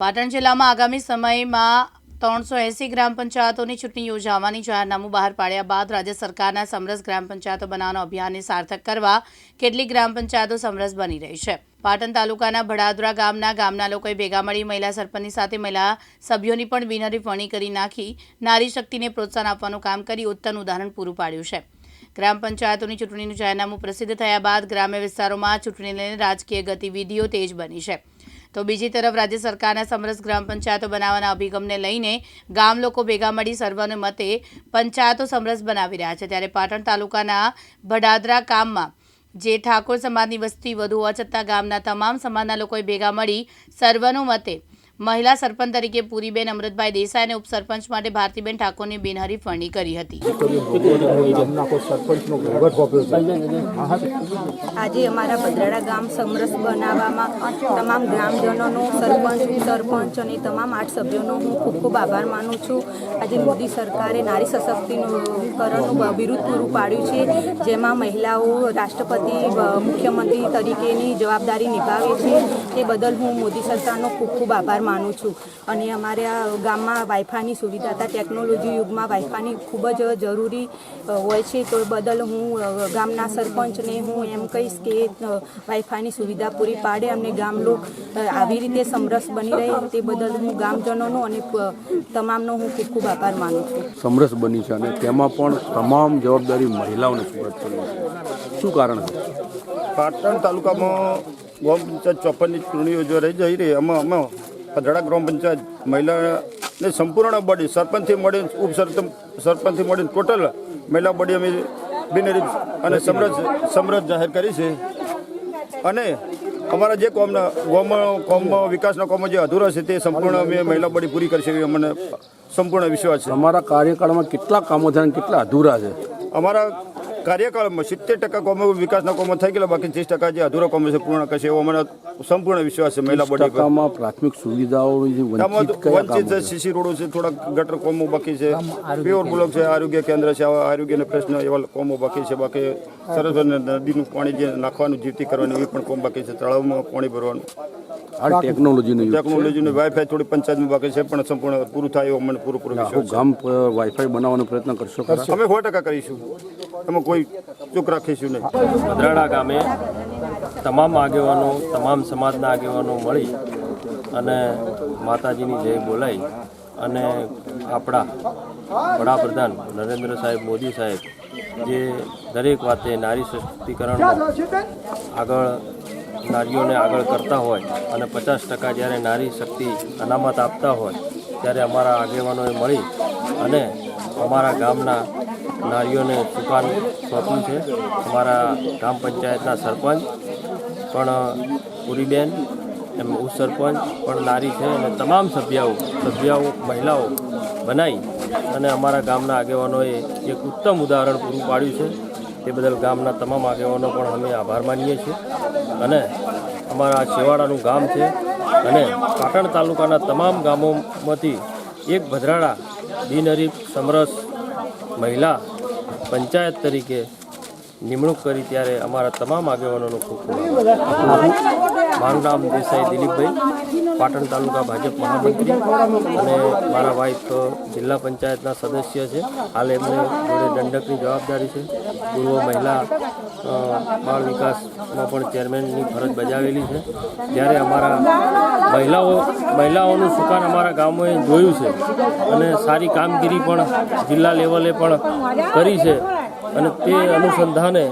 પાટણ જિલ્લામાં આગામી સમયમાં ત્રણસો એસી ગ્રામ પંચાયતોની ચૂંટણી યોજાવાની જાહેરનામું બહાર પાડ્યા બાદ રાજ્ય સરકારના સમરસ ગ્રામ પંચાયતો બનાવવાના અભિયાનને સાર્થક કરવા કેટલીક ગ્રામ પંચાયતો સમરસ બની રહી છે. પાટણ તાલુકાના ભડાદરા ગામના ગામના લોકોએ ભેગા મળી મહિલા સરપંચની સાથે મહિલા સભ્યોની પણ વિનરીફણી કરી નાખી, નારી શક્તિને પ્રોત્સાહન આપવાનું કામ કરી ઉત્તમ ઉદાહરણ પૂરું પાડ્યું છે. ગ્રામ પંચાયતોની ચૂંટણીનું જાહેરનામું પ્રસિદ્ધ થયા બાદ ગ્રામ્ય વિસ્તારોમાં ચૂંટણીને લઈને રાજકીય ગતિવિધિઓ તેજ બની છે. તો બીજી તરફ રાજ્ય સરકારના સમરસ ગ્રામ પંચાયતો બનાવવાના અભિગમને લઈને ગામ લોકો ભેગા મળી સર્વાનુમતે પંચાયતો સમરસ બનાવી રહ્યા છે. ત્યારે પાટણ તાલુકાના ભડાદરા ગામમાં જે ઠાકોર સમાજની વસ્તી વધુ હોવા છતાં ગામના તમામ સમાજના લોકોએ ભેગા મળી સર્વાનુમતે મહિલા સરપંચ તરીકે પૂરીબેન અમૃતભાઈ દેસાઈ અને ઉપસરપંચ માટે ભારતીબેન ઠાકોરની બિનહરીફ વરણી કરી હતી. આજે અમારા ભદ્રાડા ગામ સમરસ બનાવવામાં તમામ ગ્રામજનોનો, સરપંચ સરપંચ અને તમામ આઠ સભ્યોનો હું ખૂબ ખૂબ આભાર માનું છું. આજે મોદી સરકારે નારી સશક્તિકરણનું વિરુદ્ધ પૂરું પાડ્યું છે, જેમાં મહિલાઓ રાષ્ટ્રપતિ મુખ્યમંત્રી તરીકેની જવાબદારી નિભાવે છે. તે બદલ હું મોદી સરકારનો ખૂબ ખૂબ આભાર માનું છું. અને અમારા ગામમાં વાઇફાઈની સુવિધા હતા ટેકનોલોજી યુગમાં વાઇફાઈની ખૂબ જ જરૂરી હોય છે. તો બદલ હું ગામના સરપંચને હું એમ કહીશ કે વાઇફાની વાઇફાઈની સુવિધા પૂરી પાડે અને ગામ લોક આવી રીતે સમરસ બની રહે તે બદલ હું ગામજનોનો અને તમામનો હું ખૂબ ખૂબ આભાર માનું છું. સમરસ બની છે અને તેમાં પણ તમામ જવાબદારી મહિલાઓને સુરત છે. શું કારણ છે? પાટણ તાલુકામાં ગોમ પંચાયત ચોપનની ચૂંટણીઓ જો રહી જઈ રહી એમાં અમે પધડા ગ્રામ પંચાયત મહિલાને સંપૂર્ણ બોડી સરપંચથી મળીને ઉપ સરપંચથી મળીને ટોટલ મહિલા બોડી અમે બિનહરીફ અને સમરસ સમરસ જાહેર કરી છે. અને અમારા જે કોમના ગોમ કોમમાં વિકાસના કોમમાં જે અધૂરા છે તે સંપૂર્ણ અમે મહિલા બોડી પૂરી કરશે એવી અમને સંપૂર્ણ વિશ્વાસ છે. અમારા કાર્યકાળમાં કેટલા કામો થયા કેટલા અધૂરા છે? અમારા કાર્યકાળમાં સિત્તેર ટકા કોમો વિકાસના કોમો થઈ ગયેલા બાકી ત્રીસ ટકા જે અધૂરો કોમો છે પૂર્ણ કરશે એવો મને સંપૂર્ણ વિશ્વાસ છે મહિલા બોડી પર. પ્રાથમિક સુવિધાઓ જે વંચિત છે સીસી રોડો છે થોડા ગટર કોમો બાકી છે પ્યોર બ્લોક છે આરોગ્ય કેન્દ્ર છે આવા આરોગ્યના પ્રશ્ન એવા કોમો બાકી છે બાકી સરસ નદીનું પાણી જે નાખવાનું જીવતી કરવાની એ પણ કોમ બાકી છે તળાવમાં પાણી ભરવાનું. આ ટેકનોલોજીનો ટેકનોલોજીનું વાઈફાઈ થોડી પંચાયતમાં બાકી છે પણ સંપૂર્ણ પૂરું થાય એવો મને પૂરો પૂરો આખું વિશ્વાસ ગામ વાઈફાઈ બનાવવાનો પ્રયત્ન કરશો અમે સો ટકા કરીશું. એમાં કોઈ ચૂક રાખીશું નહીં. ભદ્રાડા ગામે તમામ આગેવાનો, તમામ સમાજના આગેવાનો મળી અને માતાજીની જય બોલાઈ અને આપણા વડાપ્રધાન નરેન્દ્ર સાહેબ મોદી સાહેબ જે દરેક વાતે નારી સશક્તિકરણ આગળ નારીઓને આગળ કરતા હોય અને પચાસ ટકા જ્યારે નારી શક્તિ અનામત આપતા હોય ત્યારે અમારા આગેવાનોએ મળી અને અમારા ગામના નારીઓને સુકાન સોંપ્યું છે. અમારા ગ્રામ પંચાયતના સરપંચ પણ પુરીબેન, એમ ઉપસરપંચ પણ નારી છે અને તમામ સભ્યાઓ સભ્યાઓ, મહિલાઓ બનાવી અને અમારા ગામના આગેવાનોએ એક ઉત્તમ ઉદાહરણ પૂરું પાડ્યું છે. તે બદલ ગામના તમામ આગેવાનો પણ અમે આભાર માનીએ છીએ અને અમારા છેવાડાનું ગામ છે અને પાટણ તાલુકાના તમામ ગામોમાંથી એક ભદ્રાળા બિનહરીફ સમરસ મહિલા પંચાયત તરીકે નિમણૂક કરી ત્યારે અમારા તમામ આગેવાનોનો ખૂબ ખૂબ. મારું નામ દેસાઈ દિલીપભાઈ, પાટણ તાલુકા ભાજપ મહામંત્રી અને મારા વાઇફ જિલ્લા પંચાયતના સદસ્ય છે. હાલ એમને જોડે દંડકની જવાબદારી છે. પૂર્વ મહિલા બાળ વિકાસમાં પણ ચેરમેનની ફરજ બજાવેલી છે. જ્યારે અમારા મહિલાઓ, મહિલાઓનું સુકાન અમારા ગામોએ જોયું છે. અને સારી કામગીરી પણ જિલ્લા લેવલે પણ કરી છે. અને તે અનુસંધાને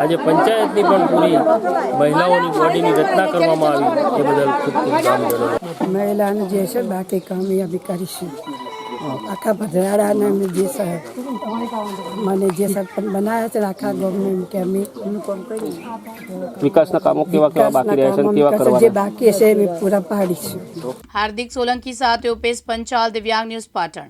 આજે પંચાયતની પણ પૂરી મહિલાઓની બોડીની રચના કરવામાં આવી. એ બદલ ખૂબ ખૂબ કામ મહિલાને જે છે બાકી કામયાબી કરીશું. આખા ભદ્રાડાને અમે જે સર- મને જે સરપંચ બનાવ્યા છે આખા ગવર્મેન્ટ કે અમે વિકાસના કામો કેવા કેવા બાકી રહ્યા છે કેવા કરવા જે બાકી છે એ પૂરા પાડીશું. હાર્દિક સોલંકી સાથે ઉપેશ પંચાલ દિવ્યાંગ ન્યૂઝ પાટણ.